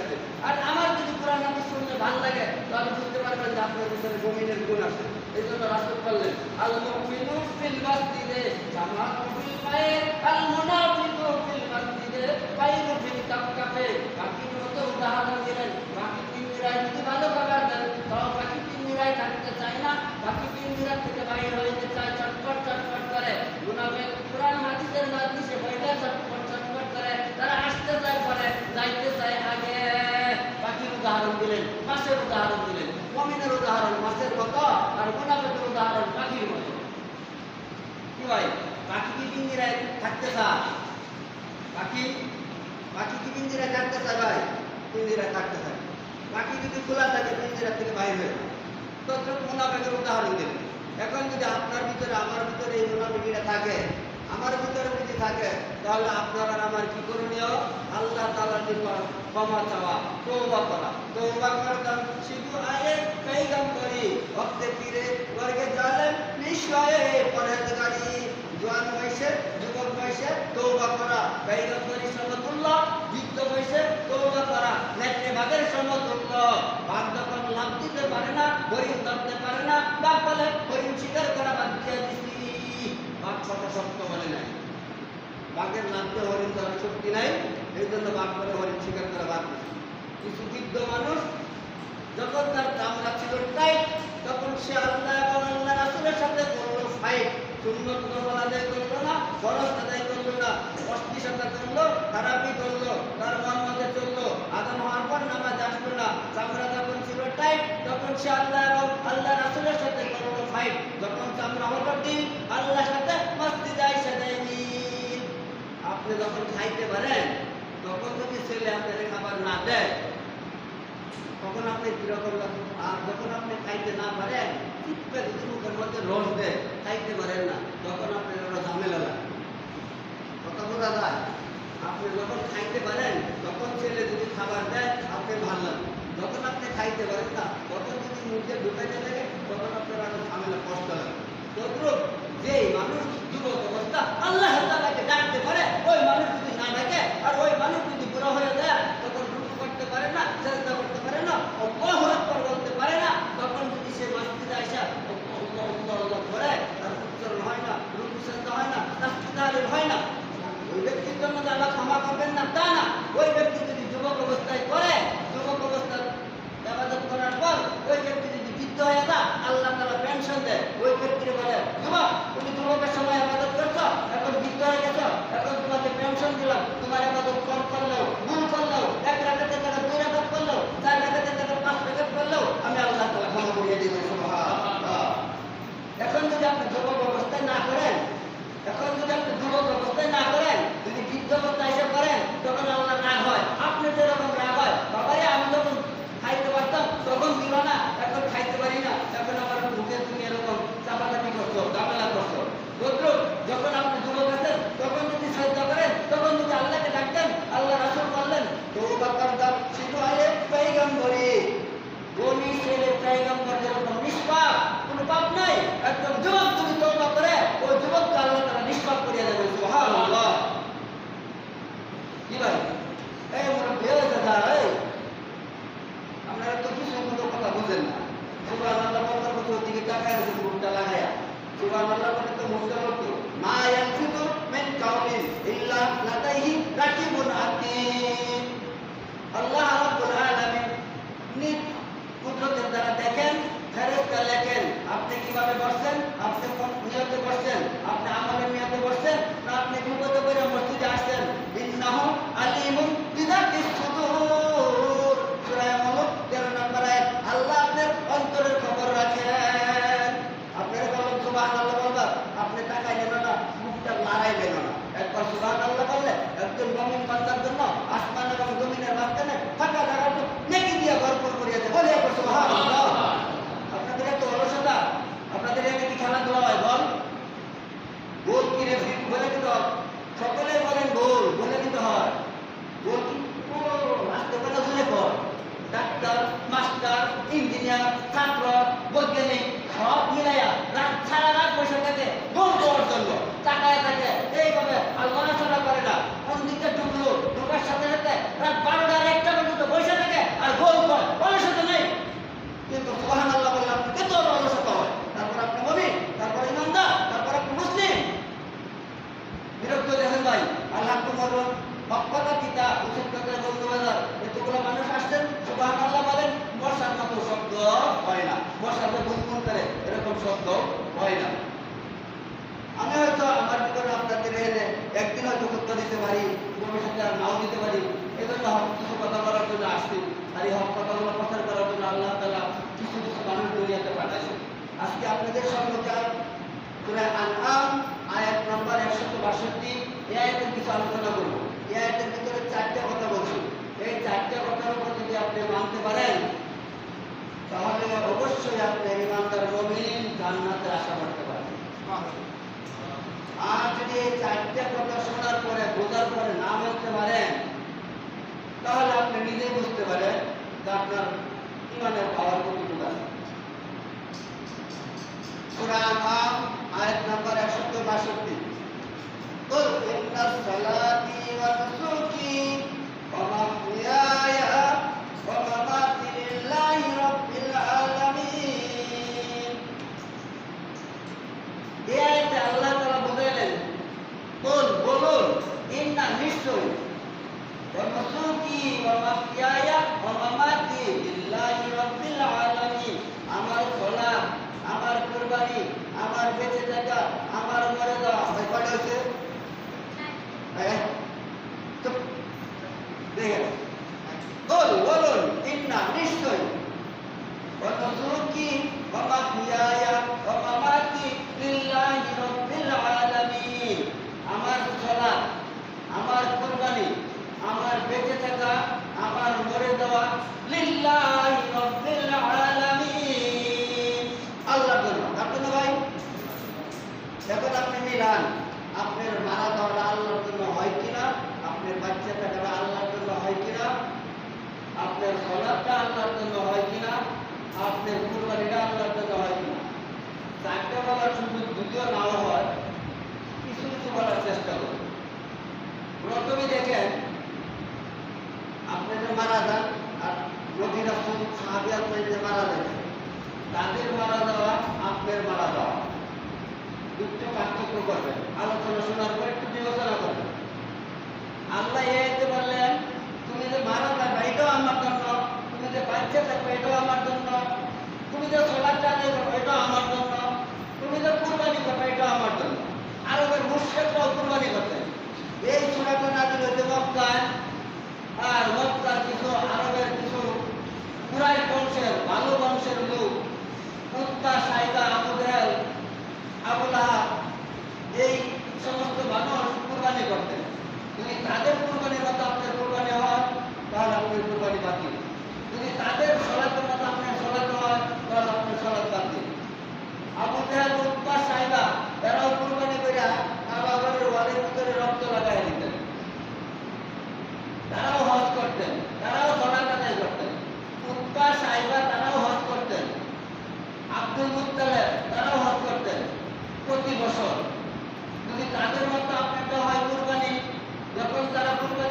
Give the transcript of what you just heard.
আছে। আর আমার যদি কোরআন হাদিস শুনতে ভালো লাগে, তাহলে বুঝতে পারবেন যে আপনার ভিতরে জমিনের গুণ আছে। এই জন্য রাসুল বললেন আল মুমিনু ফিল মাসজিদে জামাতু ফিল মায়ে আল মুনাফিকু ফিল মাসজিদে বাইরু ফিল কাফকাফে বাকির মতো উদাহরণ দিলেন বাকি পিঞ্জিরায় যদি ভালো খাবার দেন তাও বাকি পিঞ্জিরায় থাকতে চায় না বাকি পিঞ্জিরা থেকে বাইর হইতে চায় চটপট চটপট করে মুনাফিক কোরআন হাদিসের মাধ্যমে বইলে চটপট চটপট করে তারা আসতে চায় পরে যাইতে চায় আগে বাকির উদাহরণ দিলেন মাসের উদাহরণ দিলেন মমিনের উদাহরণ মাছের মতো আর মুনাফিকের উদাহরণ পাখির মতো কি ভাই বাকি কি বিন্দিরা থাকতে চায়? বাকি বাকি কি বিন্দিরা থাকতে চায় ভাই? বিন্দিরা থাকতে চায়। বাকি যদি খোলা থাকে বিন্দিরা থেকে বাইরে হয়ে তদ্রুপ মুনাফিকের উদাহরণ দেবে এখন যদি আপনার ভিতরে, আমার ভিতরে এই মুনাফিকিটা থাকে আমার ভিতরে যদি থাকে, তাহলে আপনার আমার কি করণীয় আল্লাহ তাআলার নিকট ক্ষমা চাওয়া, তওবা করা। তওবা করতাম শুধু আয়ে কাইগাম করি ভক্তে ফিরে বর্গে জালেন নিশ্চয়ে পরহেজগারি, জোয়ান বয়সে, যুবক বয়সে তওবা করা। করি সমতুল্য, বৃদ্ধ বয়সে তওবা করা। নেত্রে বাঘের সমতুল্য বাঘ যখন লাভ দিতে পারে না, হরিণ ধরতে পারে না বাঘ বলে হরিণ শিকার করা বাদ দিয়ে বাঘ সত্য বলে নাই বাঘের নামতে হরিণ ধরার শক্তি নাই, এই জন্য বাঘ বলে হরিণ শিকার করা বাদ কিছু বৃদ্ধ মানুষ যখন তার চামড়া ছিল টাইট তখন সে আল্লাহ এবং আল্লাহ রাসুলের সাথে করল ফাইট সুন্নত নফল আদায় করল না, ফরজ আদায় করল না, অস্থিরতা করল, খারাপই করল, তার মন মধ্যে চলল। আদান হওয়ার পর নামাজ আসলো না, চামড়া যখন ছিল টাইট তখন সে আল্লাহ এবং আল্লাহ রাসুলের সাথে করল ফাইট যখন চামড়া হলো দিন আল্লাহর সাথে মসজিদে আইসা দেয়নি আপনি যখন খাইতে পারেন, তখন যদি ছেলে আপনাদের খাবার না দেয়, তখন আপনি কীরকম আর যখন আপনি খাইতে না পারেন চিপকে যদি মুখের মধ্যে রস দেয় খাইতে পারেন না তখন আপনার ওরা ঝামেলা লাগে কথা বোঝা যায় আপনি যখন খাইতে পারেন তখন ছেলে যদি খাবার দেয় আপনি ভালো লাগে যখন আপনি খাইতে পারেন না তখন যদি মুখে ঢুকাইতে থাকে তখন আপনার আরও ঝামেলা কষ্ট লাগে তদ্রুপ যে মানুষ যুবক অবস্থা আল্লাহ তাআলাকে ডাকতে পারে ওই মানুষ যদি না ডাকে আর ওই মানুষ যদি বুড়ো হয়ে যায় তখন রুকু করতে পারে না চেষ্টা করতে পারে না আল্লাহু আকবার বলতে পারে না তখন যদি সে মসজিদে আইসা আল্লাহ আল্লাহ আল্লাহ করে তার উচ্চারণ হয় না রুকু চেষ্টা হয় না তাসবিহ হয় না। ওই ব্যক্তির জন্য যে আল্লাহ ক্ষমা করবেন না, তা না। ওই ব্যক্তি যদি যুবক অবস্থায় করে যুবক অবস্থার আবাদত করার পর ওই ব্যক্তি যদি বৃদ্ধ হয়ে যা আল্লাহ তারা পেনশন দেয়। ওই ব্যক্তির বলে যুবক তুমি যুবকের সময় আবাদত করছ, এখন বৃদ্ধ হয়ে গেছো, এখন তোমাকে পেনশন দিলাম। তোমার আবাদত কম করলেও রাকিবুল আকিব আল্লাহ রাব্বুল আলামিন নি কুদরতের দ্বারা দেখেন ফেরেশতা লেখেন আপনি কীভাবে বসছেন আপনি কোন নিয়তে করছেন আপনি আমলের নিয়তে করছেন না আপনি বিপদে করে মসজিদে আসছেন ইন্নাহু what can I পারি ভবিষ্যতে আর নাও দিতে পারি। এই জন্য হক কিছু কথা বলার জন্য আসছি। আর এই হক কথাগুলো প্রচার করার জন্য আল্লাহ তালা কিছু কিছু মানুষ দুনিয়াতে পাঠাইছে আজকে আপনাদের সম্মুখে সুরা আনআম, আয়াত নম্বর একশো বাষট্টি, এই আয়াতের কিছু আলোচনা করব। এই আয়াতের ভিতরে চারটে কথা বলছি। এই চারটে কথার উপর যদি আপনি মানতে পারেন, তাহলে অবশ্যই আপনি ইমানদার নবীন জান্নাতের আশা করতে পারেন আর যদি এই চারটে কথা শোনার পরে বোঝার পরে না মানতে পারেন তাহলে আপনি নিজেই বুঝতে পারেন যে আপনার ইমানের পাওয়ার কতটুকু আছে সূরা আনআম আয়াত নাম্বার 162 قل إن صلاتي ونسكي ومحياي ومماتي لله رب العالمين এই নিশ্চয় রাব্বিল আলামিন আমার আমার আমার আমার মরে যাওয়া ভাই কয়টা হয়েছে হ্যাঁ চুপ দেখেন বল বলুন ইন্না নিশ্চয় ওয়ানুসুকি ওয়া মাহইয়ায়া ওয়া মামাতি লিল্লাহি রাব্বিল আলামিন আমার সালাত আমার কুরবানি আমার বেঁচে থাকা আমার মরে যাওয়া লিল্লাহি রাব্বিল আলামিন আল্লাহ জন্য আপনি না ভাই এখন আপনি মিলান আপনার মারা যাওয়াটা আল্লাহর জন্য হয় কিনা আপনার বাচ্চা থাকাটা আল্লাহর জন্য হয় কিনা আপনার সলাপটা আল্লাহর জন্য হয় কিনা আপনার কুরবানিটা আল্লাহর জন্য হয় কিনা? চারটে বলার সুযোগ যদিও নাও হয় কিছু কিছু বলার চেষ্টা করুন। প্রথমে দেখেন আপনি যে মারা যান আর নবী রাসূল সাহাবিয়াত যে মারা যান তাদের মারা যাওয়া, আপনার মারা যাওয়া। দুটো পার্থক্য করবেন। আলোচনা শোনার পর একটু বিবেচনা করবেন। আল্লাহ এতে বললেন, তুমি যে মারা যাবে, এটাও আমার জন্য। তুমি যে বাচ্চা থাকবে, এটাও আমার তুমি যে সোলারটা এটা আমার তাদের মধ্যে আপনারটা হয় কোরবানি। যখন তারা কোরবানি